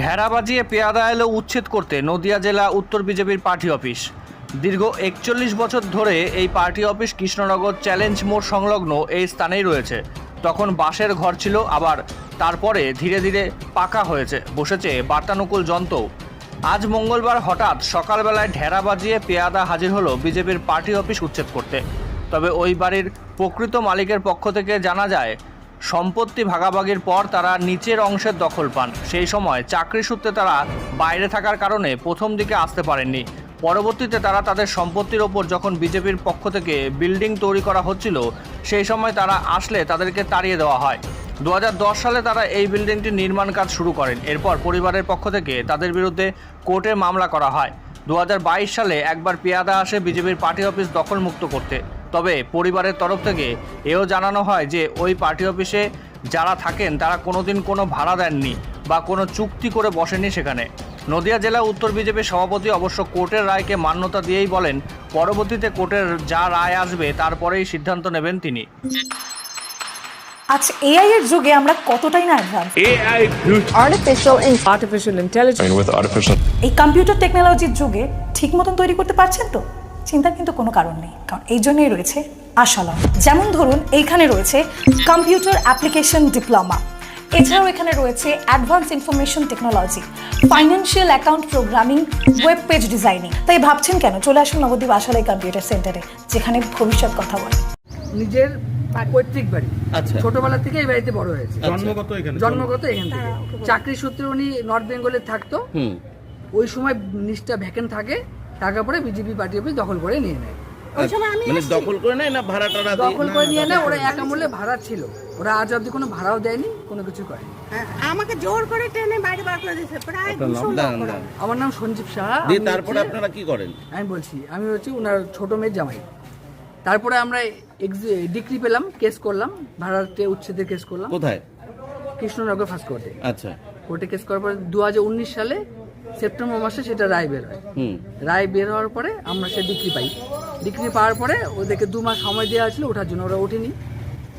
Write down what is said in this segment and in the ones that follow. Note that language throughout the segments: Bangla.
ঢেরা বাজিয়ে পেয়াদা এলো উচ্ছেদ করতে নদিয়া জেলা উত্তর বিজেপির পার্টি অফিস। দীর্ঘ একচল্লিশ বছর ধরে এই পার্টি অফিস কৃষ্ণনগর চ্যালেঞ্জ মোড় সংলগ্ন এই স্থানেই রয়েছে। তখন বাঁশের ঘর ছিল, আবার তারপরে ধীরে ধীরে পাকা হয়েছে, বসেছে বার্তানুকূল যন্ত্র আজ মঙ্গলবার হঠাৎ সকালবেলায় ঢেরা বাজিয়ে পেয়াদা হাজির হলো বিজেপির পার্টি অফিস উচ্ছেদ করতে। তবে ওই বাড়ির প্রকৃত মালিকের পক্ষ থেকে জানা যায় সম্পত্তি ভাগাভাগির পর তারা নিচের অংশের দখল পান। সেই সময় চাকরি সূত্রে তারা বাইরে থাকার কারণে প্রথম দিকে আসতে পারেননি। পরবর্তীতে তারা তাদের সম্পত্তির ওপর যখন বিজেপির পক্ষ থেকে বিল্ডিং তৈরি করা হচ্ছিল, সেই সময় তারা আসলে তাদেরকে তাড়িয়ে দেওয়া হয়। দু হাজার দশ সালে তারা এই বিল্ডিংটির নির্মাণ কাজ শুরু করেন। এরপর পরিবারের পক্ষ থেকে তাদের বিরুদ্ধে কোর্টে মামলা করা হয়। দু হাজার বাইশ সালে একবার পেয়াদা আসে বিজেপির পার্টি অফিস দখলমুক্ত করতে। তবে পরিবারের তরফ থেকে এও জানানো হয় যে ওই পার্টি অফিসে যারা থাকেন তারা কোনোদিন কোনো ভাড়া দেননি বা কোনো চুক্তি করে বসেনি সেখানে। নদিয়া জেলা উত্তর বিজেপির সভাপতি অবশ্য কোর্টের রায়কে মান্যতা দিয়েই বলেন পরবর্তীতে কোর্টের যা রায় আসবে তারপরেই সিদ্ধান্ত নেবেন তিনি। আচ্ছা এআই এর যুগে আমরা কতটাই না অ্যাডভান্স artificial এই কম্পিউটার টেকনোলজির যুগে ঠিক মতন তৈরি করতে পারছেন তো? চিন্তার কিন্তু কোনো কারণ নেই কারণ এই জন্যই রয়েছে আশালম যেমন ধরুন এইখানে রয়েছে কম্পিউটার অ্যাপ্লিকেশন ডিপ্লোমা এছাড়াও এখানে রয়েছে advance information technology financial account programming web page designing তাই ভাবছেন কেন? চলে আসুন নবদ্বীপ আশালাই কম্পিউটার সেন্টারে যেখানে ভবিষ্যৎ কথা বলে। নিজের পৈতৃক বাড়ি। আচ্ছা। ছোটবেলা থেকে এই বাড়িতে বড় হয়েছে। জন্মগত এখানে জন্মগত এখান থেকে। চাকরি সূত্রে উনি নর্থ বেঙ্গলে থাকতো। হুম। ওই সময় নিচটা ভ্যাকেন্ট থাকে। টাকা পরে বিজেপি পার্টি অফিস দখল করে নিয়ে নেয়। মানে দখল করে নেয় না ভাড়া টাড়া দখল করে নিয়ে নেয় ওরা এক আমলে ভাড়া ছিল। ওরা আজ অব্দি কোনো ভাড়াও দেয়নি কোনো কিছু করে হ্যাঁ, আমাকে জোর করে টেনে বাইরে বার করে দিয়েছে প্রায় দুশো লোক দাঁড়ান, ওরা। দাঁড়ান। আমার নাম সঞ্জীব সাহা দিয়ে আমি তারপরে আপনারা কি করেন? আমি বলছি আমি হচ্ছে ওনার ছোট মেয়ের জামাই। তারপরে আমরা ডিগ্রি পেলাম কেস করলাম ভাড়াতে উচ্ছেদের কেস করলাম। কোথায়? কৃষ্ণনগর ফার্স্ট কোর্টে। আচ্ছা। কোর্টে কেস করার পরে দু সালে সেপ্টেম্বর মাসে সেটা রায় বের হয়। রায় বের হওয়ার পরে আমরা সে ডিগ্রি পাই। ডিগ্রি পাওয়ার পরে ওদেরকে দু মাস সময় দেওয়া ছিল ওঠার জন্য ওরা ওঠেনি।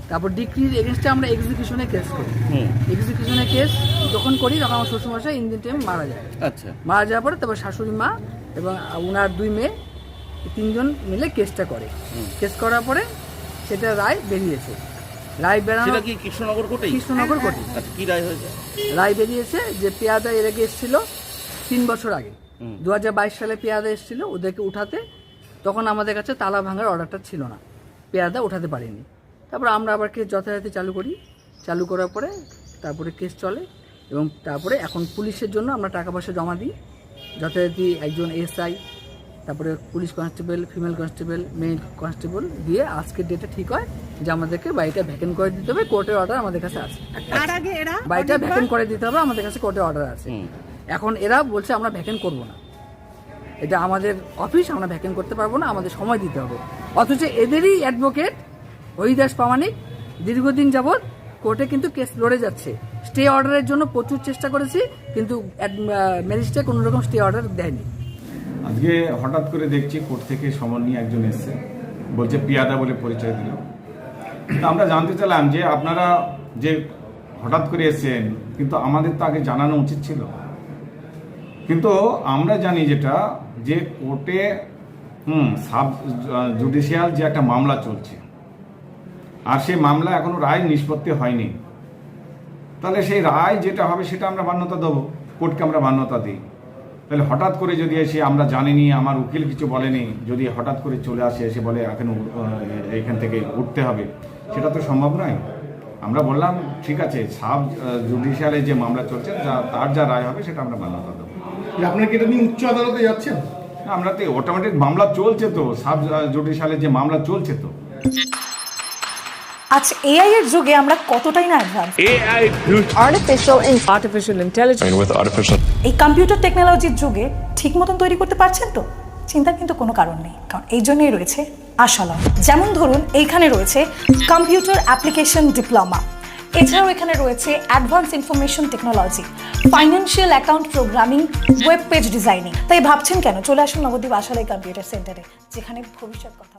তারপর ডিগ্রির এগেনস্টে আমরা এক্সিকিউশনে কেস করি। হুম। এক্সিকিউশনে কেস যখন করি তখন আমার শ্বশুরমশাই ইঞ্জিন টাইম মারা যায়। আচ্ছা। মারা যাওয়ার পরে তারপর শাশুড়ি মা এবং ওনার দুই মেয়ে তিনজন মিলে কেসটা করে। কেস করার পরে সেটা রায় বেরিয়েছে। রায় বেরানো কি কৃষ্ণনগর কোটেই কৃষ্ণনগর কোর্টে আচ্ছা কি রায় হয়েছে? রায় বেরিয়েছে যে পেয়াদা এর আগে এসেছিল তিন বছর আগে। দু হাজার বাইশ সালে পেয়াদা এসেছিল ওদেরকে উঠাতে। তখন আমাদের কাছে তালা ভাঙার অর্ডারটা ছিল না। পেয়াদা উঠাতে পারিনি। তারপর আমরা আবার কেস যথাযথ চালু করি। চালু করার পরে তারপরে কেস চলে এবং তারপরে এখন পুলিশের জন্য আমরা টাকা পয়সা জমা দিই। যথারীতি একজন এসআই তারপরে police constable female constable male constable দিয়ে আজকের ডেটে ঠিক হয় যে আমাদেরকে বাড়িটা ভ্যাকেন্ট করে দিতে হবে। কোর্টের অর্ডার আমাদের কাছে আছে। তার আগে এরা বাড়িটা ভ্যাকেন্ট করে দিতে হবে। আমাদের কাছে কোর্টে অর্ডার আছে। এখন এরা বলছে আমরা ভ্যাকেন্ট করব না। এটা আমাদের অফিস আমরা ভ্যাকেন্ট করতে পারব না, আমাদের সময় দিতে হবে। অথচ এদেরই অ্যাডভোকেট হরিদাস প্রামাণিক দীর্ঘদিন যাবৎ কোর্টে কিন্তু কেস লড়ে যাচ্ছে। স্টে অর্ডারের জন্য প্রচুর চেষ্টা করেছি, কিন্তু ম্যাজিস্ট্রেট কোনো রকম স্টে অর্ডার দেয়নি। আজকে হঠাৎ করে দেখছি কোর্ট থেকে সমন নিয়ে একজন এসছে, বলছে, পিয়াদা বলে পরিচয় দিল। তা আমরা জানতে চাইলাম যে আপনারা যে হঠাৎ করে এসেছেন, কিন্তু আমাদের তো আগে জানানো উচিত ছিল। কিন্তু আমরা জানি যেটা, যে কোর্টে, হুম, সাব, জুডিশিয়াল যে একটা মামলা চলছে, আর সেই মামলা এখনও রায় নিষ্পত্তি হয়নি, তাহলে সেই রায় যেটা হবে সেটা আমরা মান্যতা দেবো, কোর্টকে আমরা মান্যতা দিই। তাহলে হঠাৎ করে যদি এসে আমরা জানিনি, আমার উকিল কিছু বলেনি, যদি হঠাৎ করে চলে আসে, এসে বলে এখন এখান থেকে উঠতে হবে, সেটা তো সম্ভব নয়। আমরা বললাম, ঠিক আছে, সাব জুডিশিয়ালে যে মামলা চলছে, যা, তার যা রায় হবে, সেটা আমরা মান্যতা দেবো। আপনার কি এটা নিয়ে উচ্চ আদালতে যাচ্ছেন? আমরা তো অটোমেটিক মামলা চলছে তো সাব জুডিশিয়ালে যে মামলা চলছে তো। আচ্ছা এআই এর যুগে আমরা কতটাই না advance intelligence. And with artificial এই কম্পিউটার টেকনোলজির যুগে ঠিক মতন তৈরি করতে পারছেন তো? চিন্তার কিন্তু কোনো কারণ নেই কারণ এই জন্যই রয়েছে আশালম যেমন ধরুন এইখানে রয়েছে কম্পিউটার অ্যাপ্লিকেশন ডিপ্লোমা এছাড়াও এখানে রয়েছে advance information technology financial account programming web page designing তাই ভাবছেন কেন? চলে আসুন নবদ্বীপ আসলে কম্পিউটার সেন্টারে যেখানে ভবিষ্যৎ কথা।